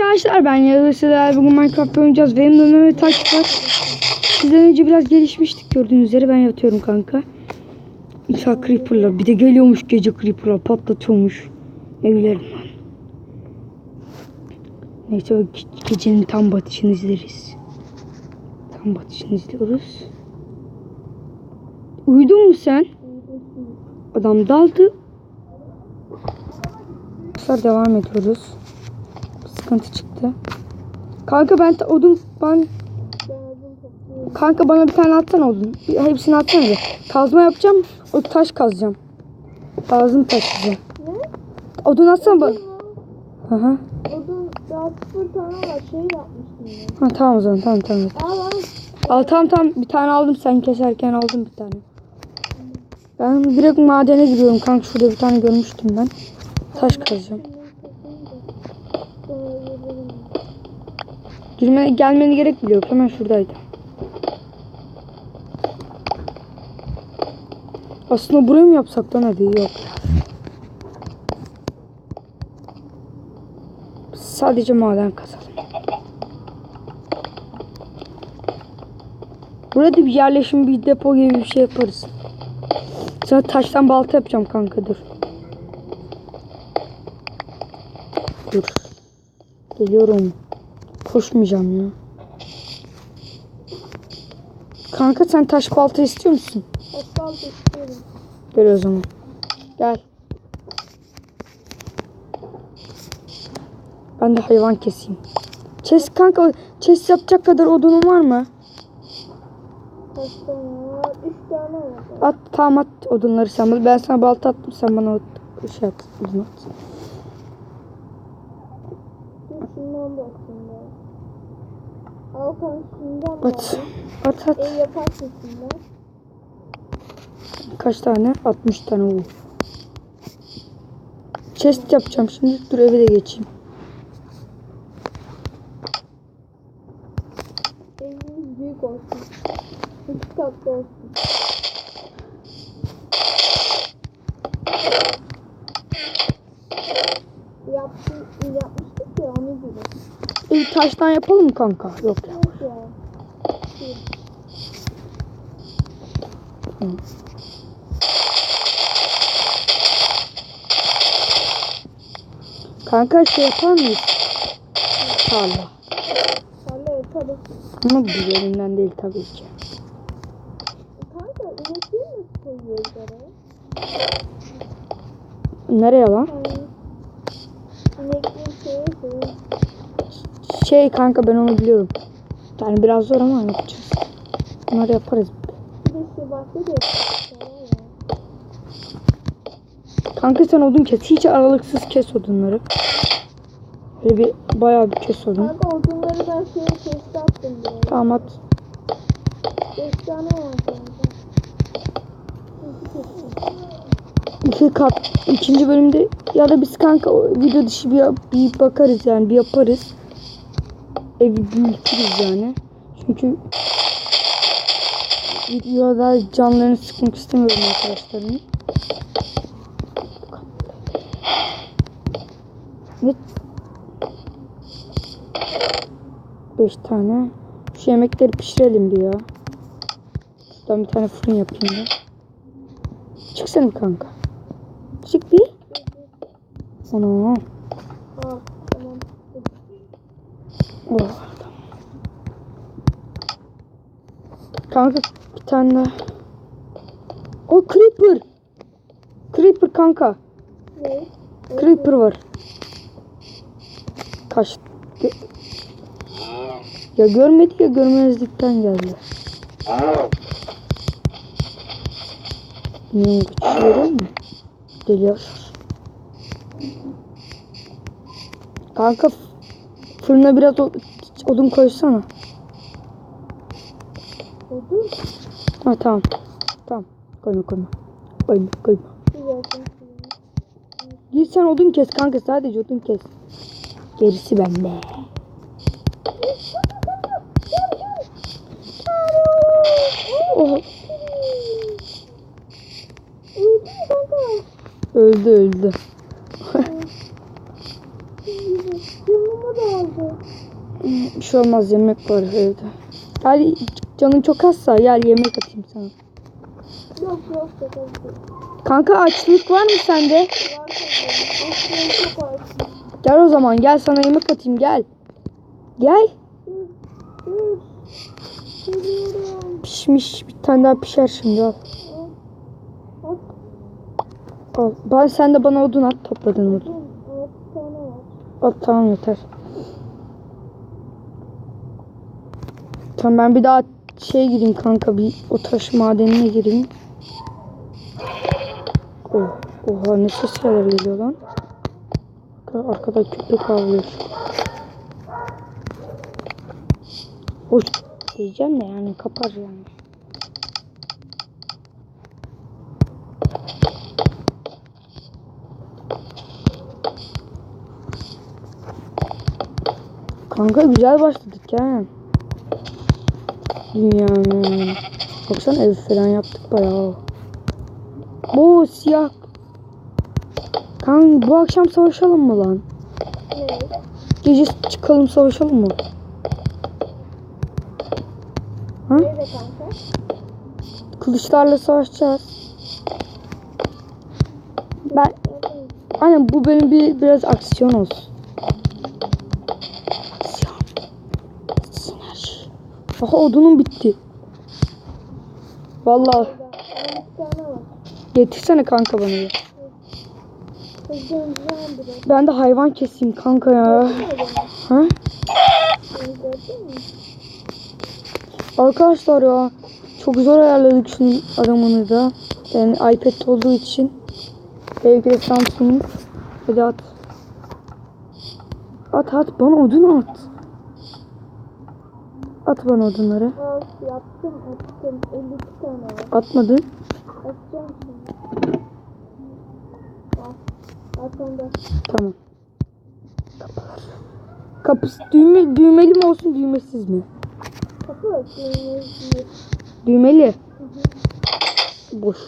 Arkadaşlar ben Sezer. Bugün Minecraft oynayacağız. Benim de Mehmet Akif var. Sizden önce biraz gelişmiştik gördüğünüz üzere ben yatıyorum kanka. İsa Creeper'lar bir de geliyormuş gece Creeper'lar patlatıyormuş. Ne gülerim lan. Neyse o ge- gecenin tam batışını izleriz. Tam batışını izliyoruz. Uyudun mu sen? Adam daldı. Devam ediyoruz. Sıkıntı çıktı. Kanka ben odun ben Kanka bana bir tane atsana odun. Hepsini atsana bir. Kazma yapacağım. O taş kazacağım. Lazım taş. Ne? Odun atsana bana. Hı hı. Odun daha sıfır tane var. Şey yapmıştım Ha tamam o zaman tamam tamam. Aa. Al tamam tamam bir tane aldım sen keserken aldım bir tane. Ben direkt madene giriyorum kanka şurada bir tane görmüştüm ben. Taş kazacağım. Girmene gelmeni gerek bile yok hemen şuradaydı. Aslında burayı mı yapsak lan hadi yok. Sadece maden kazalım. Burada bir yerleşim bir depo gibi bir şey yaparız. Sana taştan balta yapacağım kanka dur. Dur. Geliyorum. Koşmayacağım ya. Kanka sen taş balta istiyor musun? Asfalt istiyorum. Gel o zaman. Gel. Ben de hayvan keseyim. Chest kanka chest yapacak kadar odunun var mı? Kaç tane var? Üç tane var. At tamam at odunları sen bana. Ben sana balta attım sen bana şey at. Odun at. Da At. At at. Şundan. Kaç tane? 60 tane oldu. Chest yapacağım şimdi. Dur eve de geçeyim. Evimiz büyük olsun. Üç katlı olsun. Yaptım, yapmıştık ya onu gibi. İyi taştan yapalım mı kanka? Yok ya. Ya. Kanka şey yapar mıyız? Tarla. Tarla yaparız. Ama bu yerinden değil tabii ki. Kanka inekliği nasıl koyuyoruz oraya? Nereye lan? Yani inekliği şeye koyuyoruz. Şey kanka ben onu biliyorum. Yani biraz zor ama yapacağız. Bunları yaparız. Kanka sen odun kes. Hiç aralıksız kes odunları. Böyle bir bayağı bir kes odun. Kanka odunları ben şeye kesti attım böyle. Tamam at. Beş tane var kanka. İki kat. ikinci bölümde ya da biz kanka video dışı bir, bir bakarız yani bir yaparız. Evi büyütürüz yani. Çünkü videoda canlarını sıkmak istemiyorum arkadaşlarımın. Evet. Beş tane. Şu yemekleri pişirelim bir ya. Şuradan bir tane fırın yapayım da. Çıksana kanka. Çık bir. Ana. Aa tamam. Tamam. Kanka bir tane daha. O creeper. Creeper kanka. Ne? Creeper var. Kaç. Ya görmedi ya görmezlikten geldi. Ne kaçıyor mu? Geliyor. Kanka fırına biraz odun koysana. Odun. Ha tamam. Tamam. Koyma koyma. Koyma koyma. Git sen odun kes kanka sadece odun kes. Gerisi bende. Oh, Öldü öldü öldü. Yılmama oldu. Bir şey olmaz yemek var evde. Gel canın çok azsa gel yemek atayım sana. Yok yok yok. yok. Kanka açlık var mı sende? Var. Gel o zaman gel sana yemek atayım gel. Gel. Pişmiş bir tane daha pişer şimdi al. Al. Ben sen de bana odun at topladın odun. At tamam yeter. Tamam ben bir daha şey gireyim kanka bir o taş madenine gireyim. Oh, oha ne sesler geliyor lan. Arka- Arkada köpek avlıyor. Hoş diyeceğim de yani kapar yani. Kanka güzel başladık ya. Dünyanın. Baksana ev falan yaptık bayağı. Bu siyah. Kanka bu akşam savaşalım mı lan? Ne? Gece çıkalım savaşalım mı? Ha? Nerede kanka? Kılıçlarla savaşacağız. Ben Evet. aynen bu benim bir biraz aksiyon olsun. Aha odunum bitti. Vallahi getirsene kanka bana biraz. Ben de hayvan keseyim kanka ya. Ha? Arkadaşlar ya çok zor ayarladık şunun adamını da. Yani iPad olduğu için. Sevgili Samsung. Hadi at. At at bana odun at. At bana odunları. Al yaptım attım. 52 tane var. Atmadın. Atacağım şimdi. Al. Arkanda. Tamam. Kapılar. Kapısı düğme, düğmeli mi olsun düğmesiz mi? Kapı açılmış. Düğmeli. Boş.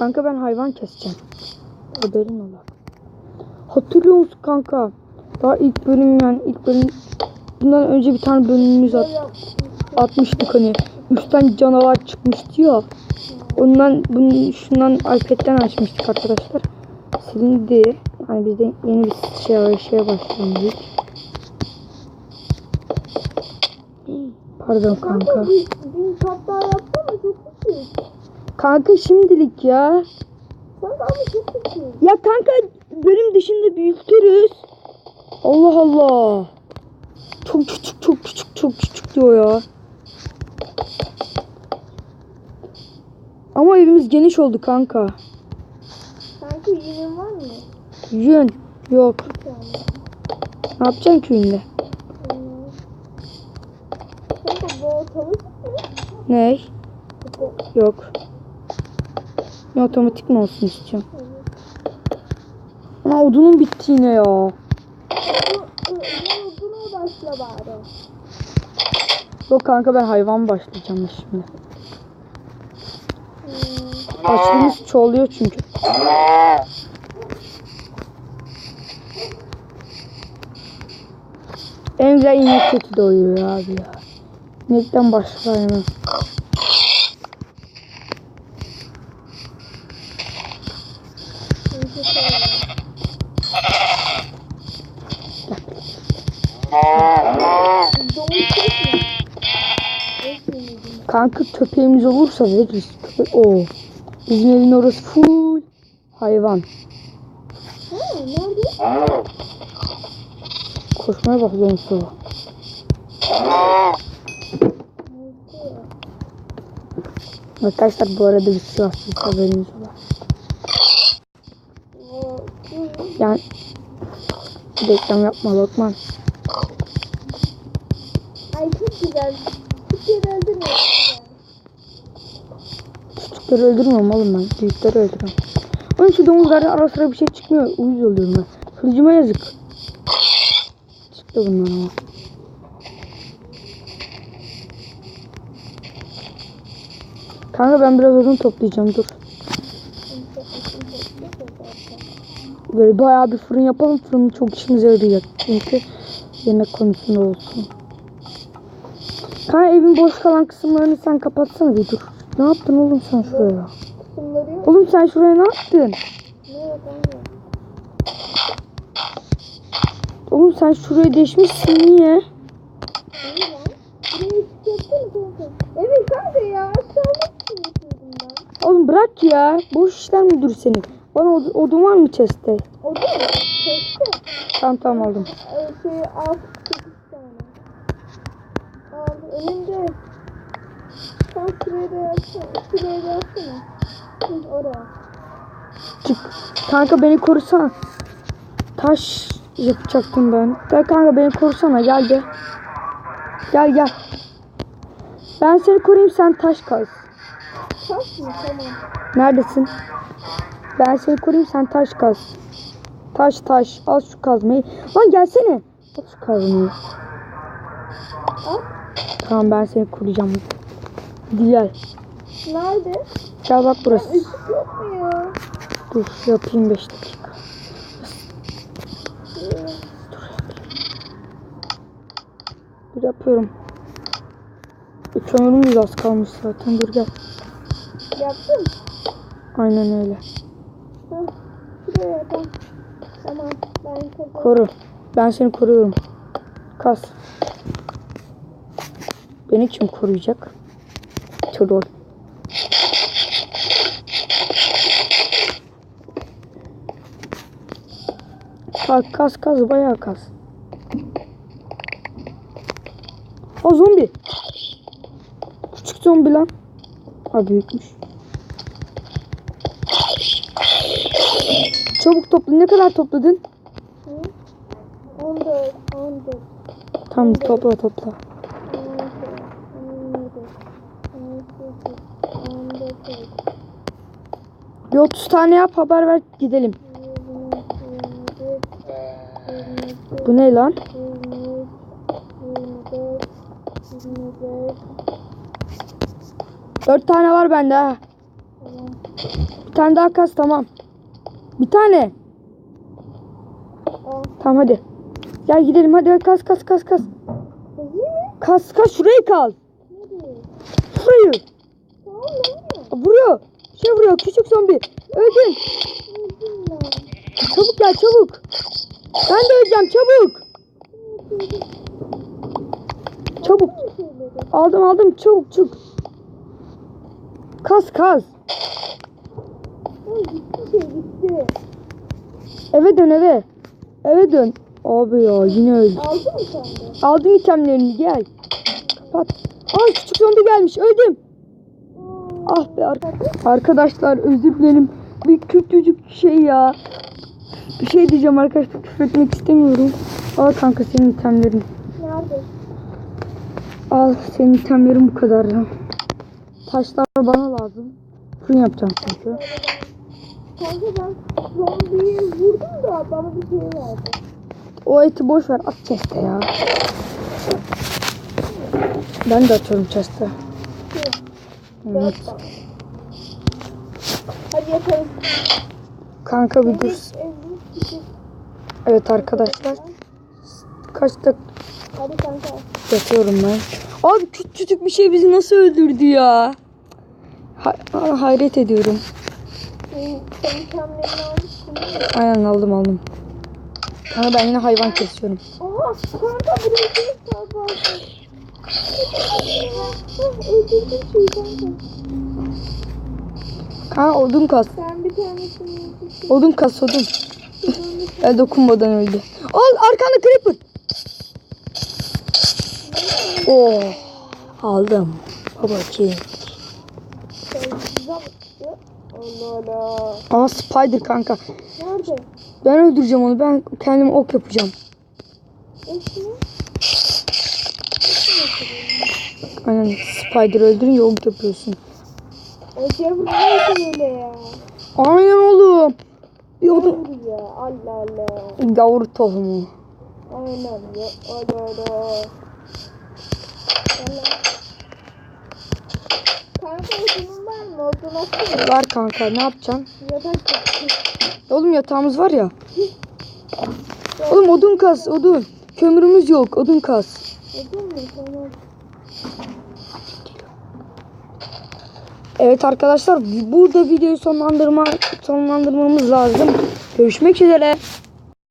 Kanka ben hayvan keseceğim. Haberin ola. Hatırlıyor musun kanka? Daha ilk bölüm yani ilk bölüm bundan önce bir tane bölümümüz at, atmıştık hani. Tane canavar çıkmıştı ya. Ondan bunu şundan iPad'den açmıştık arkadaşlar. Silindi. Yani biz de yeni bir şey şeye başlamıştık. Pardon kanka. Kanka bir, bir daha yapsana çok küçük. Kanka şimdilik ya. Ya kanka bölüm dışında büyütürüz. Allah Allah. Çok küçük çok küçük çok küçük diyor ya. Ama evimiz geniş oldu kanka. Kanka yinin var mı? Yün yok. Ne yapacaksın? Hmm. Kanka bu? Ne? Yok. Ne otomatik mi olsun istiyorum. Ama odunun bitti yine ya. Buna başla bari. Yok kanka ben hayvan başlayacağım şimdi. Hmm. Açlığımız çoğalıyor çünkü. En güzel inek kötü doyuyor abi ya. İnekten başlar hemen. Neyse, tamam. Domuz yok mu? Yok mu? Kanka köpeğimiz olursa veririz. Köpek, Oo. Bizim evin orası full hayvan. Ha? Koşmaya bak Zonsu. Arkadaşlar bu arada bir Sivaslıyız haberiniz var. O, Yani reklam yapma Lokman. Ay çok güzel. Türkiye'de öldürmüyor. Küçükleri öldürmüyorum oğlum ben. Büyükleri öldürüyorum. Onun şu domuzlardan ara sıra bir şey çıkmıyor. Uyuz oluyorum ben. Kılıcıma yazık. Çıktı bunlar ama. Kanka ben biraz odun toplayacağım dur. Böyle bayağı bir fırın yapalım. Fırın çok işimize yarayacak. Çünkü yemek konusunda olsun. Kanka evin boş kalan kısımlarını sen kapatsana bir dur. Ne yaptın oğlum sen şuraya? Kısımları yok. Oğlum sen şuraya ne yaptın? Ne yok kanka? Oğlum sen şuraya deşmişsin niye? Kanka. Evet kanka ya yapıyordum ben. Oğlum bırak ya. Boş işler müdür senin. Bana od- odun var mı chest'te? O da çekti. Tamam tamam aldım. Ee, şey al 8 tane. Önünde. Sen şuraya da yapsana. Şuraya da yapsana. Siz oraya. Çık. Kanka beni korusana. Taş yapacaktım ben. Gel kanka beni korusana gel be. Gel gel. Ben seni koruyayım sen taş kaz. Taş mı? Tamam. Neredesin? Ben seni koruyayım sen taş kaz. Taş taş. Al şu kazmayı. Lan gelsene. Al şu kazmayı. Al. Tamam ben seni koruyacağım. Hadi gel. Nerede? Gel bak burası. Yok mu ya? Dur yapayım 5 dakika. Bir yapıyorum. Üç ömrümüz az kalmış zaten. Dur gel. Yaptın. Aynen öyle. Şuraya. Tamam. Ben. Koru. Ben seni koruyorum. Kas. Beni kim koruyacak? Troll. Kas kas kas bayağı kas. O zombi. Küçük zombi lan. Ha büyükmüş. Çabuk topla. Ne kadar topladın? Hı? 14, 14, Tamam topla topla. Bir 30 tane yap haber ver gidelim. 20, 21, 22, Bu ne lan? 23, 24, 25, 4 tane var bende ha. Bir tane daha kas tamam. Bir tane. Tamam hadi. Gel gidelim hadi kas kas kas kas. Kas kas şurayı kal. Şurayı. Vuruyor. Şey vuruyor küçük zombi. Öldüm. Çabuk gel çabuk. Ben de öleceğim çabuk. Çabuk. Aldım aldım çabuk çabuk. Ay şey gitti. Eve dön eve. Eve dön. Abi ya yine öldü. Aldın mı sen de? Aldım itemlerini gel. Kapat. Aa küçük zombi gelmiş öldüm. Ah be ar- arkadaşlar özür dilerim. Bir küçücük şey ya. Bir şey diyeceğim arkadaşlar küfür etmek istemiyorum. Al kanka senin itemlerin. Nerede? Al senin itemlerin bu kadar. Taşlar bana lazım. Fırın yapacağım çünkü. Kanka ben zombiyi vurdum da bana bir şey verdi. O eti boş ver at chest'e ya. Ben de atıyorum chest'e. Evet. Hadi yapalım. Kanka bir dur. Evet, evet. Evet arkadaşlar. Kaç dakika Hadi kanka. yatıyorum ben. Abi küçücük bir şey bizi nasıl öldürdü ya? Ha- ha- hayret ediyorum. Mi? Aynen aldım aldım. Ama ben yine hayvan kesiyorum. Aha kanka buraya Ha odun kas. Sen bir tanesini öldürdün. Odun kas odun. El dokunmadan öldü. Al arkanda creeper. Oh. Aldım. Baba ki. Aa spider kanka. Nerede? Ben öldüreceğim onu. Ben kendim ok yapacağım. Eşi. Aynen spider öldürünce ok yapıyorsun. Vuruyorsun öyle ya. Aynen oğlum. Odun. Vuruyor. Allah Allah. Gavur tohumu. Aynen ya. Allah Allah. Kanka var Odun atsana. Var kanka ne yapacaksın? Yatak. Oğlum yatağımız var ya. Oğlum odun kas odun. Kömürümüz yok odun kas. Odun mu? Tamam. Evet arkadaşlar burada videoyu sonlandırma sonlandırmamız lazım. Görüşmek üzere.